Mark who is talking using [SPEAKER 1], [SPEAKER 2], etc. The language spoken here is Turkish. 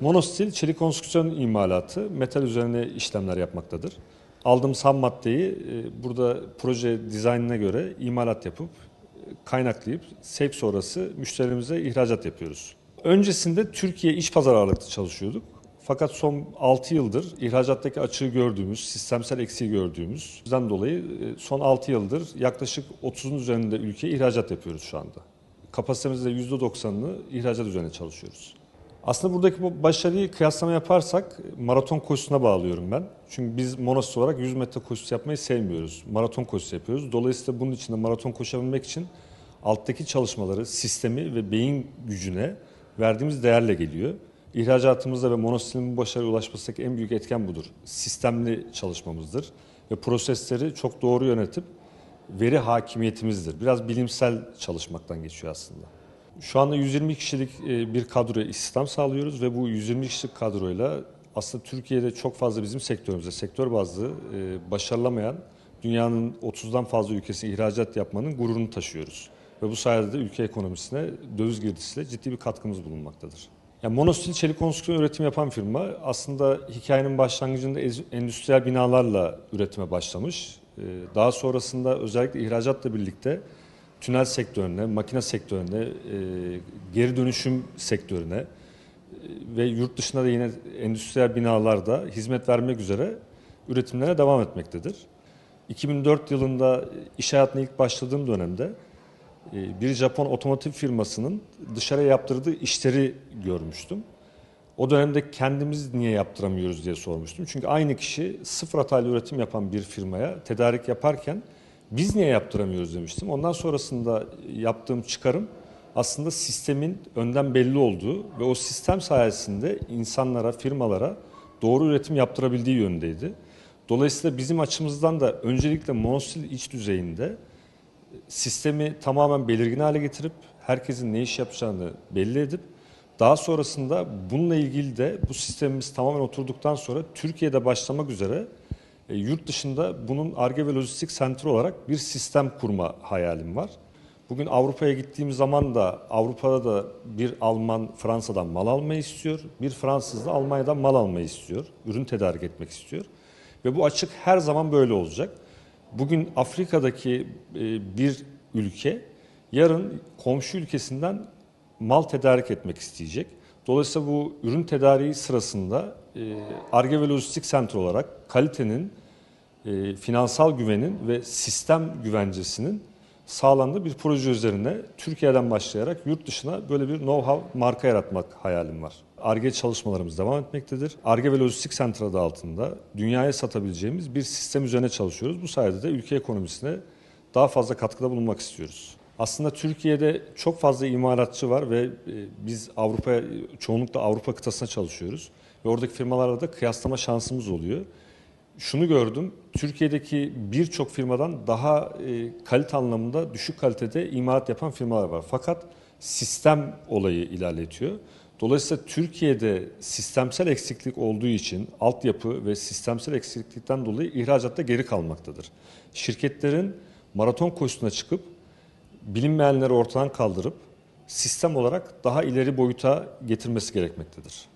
[SPEAKER 1] Monostil çelik konstrüksiyon imalatı metal üzerine işlemler yapmaktadır. Aldığımız ham maddeyi e, burada proje dizaynına göre imalat yapıp e, kaynaklayıp sevk sonrası müşterimize ihracat yapıyoruz. Öncesinde Türkiye iç pazar ağırlıklı çalışıyorduk. Fakat son 6 yıldır ihracattaki açığı gördüğümüz, sistemsel eksiği gördüğümüzden dolayı e, son 6 yıldır yaklaşık 30'un üzerinde ülkeye ihracat yapıyoruz şu anda. Kapasitemizde %90'ını ihracat üzerine çalışıyoruz. Aslında buradaki bu başarıyı kıyaslama yaparsak maraton koşusuna bağlıyorum ben. Çünkü biz monos olarak 100 metre koşusu yapmayı sevmiyoruz. Maraton koşusu yapıyoruz. Dolayısıyla bunun için de maraton koşabilmek için alttaki çalışmaları, sistemi ve beyin gücüne verdiğimiz değerle geliyor. İhracatımızda ve monostilin bu başarıya ulaşmasındaki en büyük etken budur. Sistemli çalışmamızdır ve prosesleri çok doğru yönetip veri hakimiyetimizdir. Biraz bilimsel çalışmaktan geçiyor aslında. Şu anda 120 kişilik e, bir kadroya istihdam sağlıyoruz ve bu 120 kişilik kadroyla aslında Türkiye'de çok fazla bizim sektörümüzde sektör bazlı e, başarılamayan dünyanın 30'dan fazla ülkesine ihracat yapmanın gururunu taşıyoruz. Ve bu sayede de ülke ekonomisine döviz girdisiyle ciddi bir katkımız bulunmaktadır. Yani monostil çelik konstrüksiyon üretim yapan firma aslında hikayenin başlangıcında endüstriyel binalarla üretime başlamış. Ee, Daha sonrasında özellikle ihracatla birlikte tünel sektörüne, makine sektörüne, e, geri dönüşüm sektörüne e, ve yurt dışında da yine endüstriyel binalarda hizmet vermek üzere üretimlere devam etmektedir. 2004 yılında iş hayatına ilk başladığım dönemde e, bir Japon otomotiv firmasının dışarıya yaptırdığı işleri görmüştüm. O dönemde kendimiz niye yaptıramıyoruz diye sormuştum. Çünkü aynı kişi sıfır hatayla üretim yapan bir firmaya tedarik yaparken biz niye yaptıramıyoruz demiştim. Ondan sonrasında yaptığım çıkarım aslında sistemin önden belli olduğu ve o sistem sayesinde insanlara, firmalara doğru üretim yaptırabildiği yönündeydi. Dolayısıyla bizim açımızdan da öncelikle monosil iç düzeyinde sistemi tamamen belirgin hale getirip herkesin ne iş yapacağını belli edip daha sonrasında bununla ilgili de bu sistemimiz tamamen oturduktan sonra Türkiye'de başlamak üzere e, yurt dışında bunun ARGE ve lojistik sentri olarak bir sistem kurma hayalim var. Bugün Avrupa'ya gittiğim zaman da Avrupa'da da bir Alman Fransa'dan mal almayı istiyor, bir Fransız da Almanya'dan mal almayı istiyor, ürün tedarik etmek istiyor. Ve bu açık her zaman böyle olacak. Bugün Afrika'daki e, bir ülke yarın komşu ülkesinden mal tedarik etmek isteyecek. Dolayısıyla bu ürün tedariği sırasında ARGE ve lojistik sentri olarak kalitenin, e, finansal güvenin ve sistem güvencesinin sağlandığı bir proje üzerine Türkiye'den başlayarak yurt dışına böyle bir know-how marka yaratmak hayalim var. ARGE çalışmalarımız devam etmektedir. ARGE ve Lojistik Center adı altında dünyaya satabileceğimiz bir sistem üzerine çalışıyoruz. Bu sayede de ülke ekonomisine daha fazla katkıda bulunmak istiyoruz. Aslında Türkiye'de çok fazla imalatçı var ve e, biz Avrupa çoğunlukla Avrupa kıtasına çalışıyoruz ve oradaki firmalarla da kıyaslama şansımız oluyor şunu gördüm. Türkiye'deki birçok firmadan daha e, kalite anlamında düşük kalitede imalat yapan firmalar var. Fakat sistem olayı ilerletiyor. Dolayısıyla Türkiye'de sistemsel eksiklik olduğu için altyapı ve sistemsel eksiklikten dolayı ihracatta geri kalmaktadır. Şirketlerin maraton koşusuna çıkıp bilinmeyenleri ortadan kaldırıp sistem olarak daha ileri boyuta getirmesi gerekmektedir.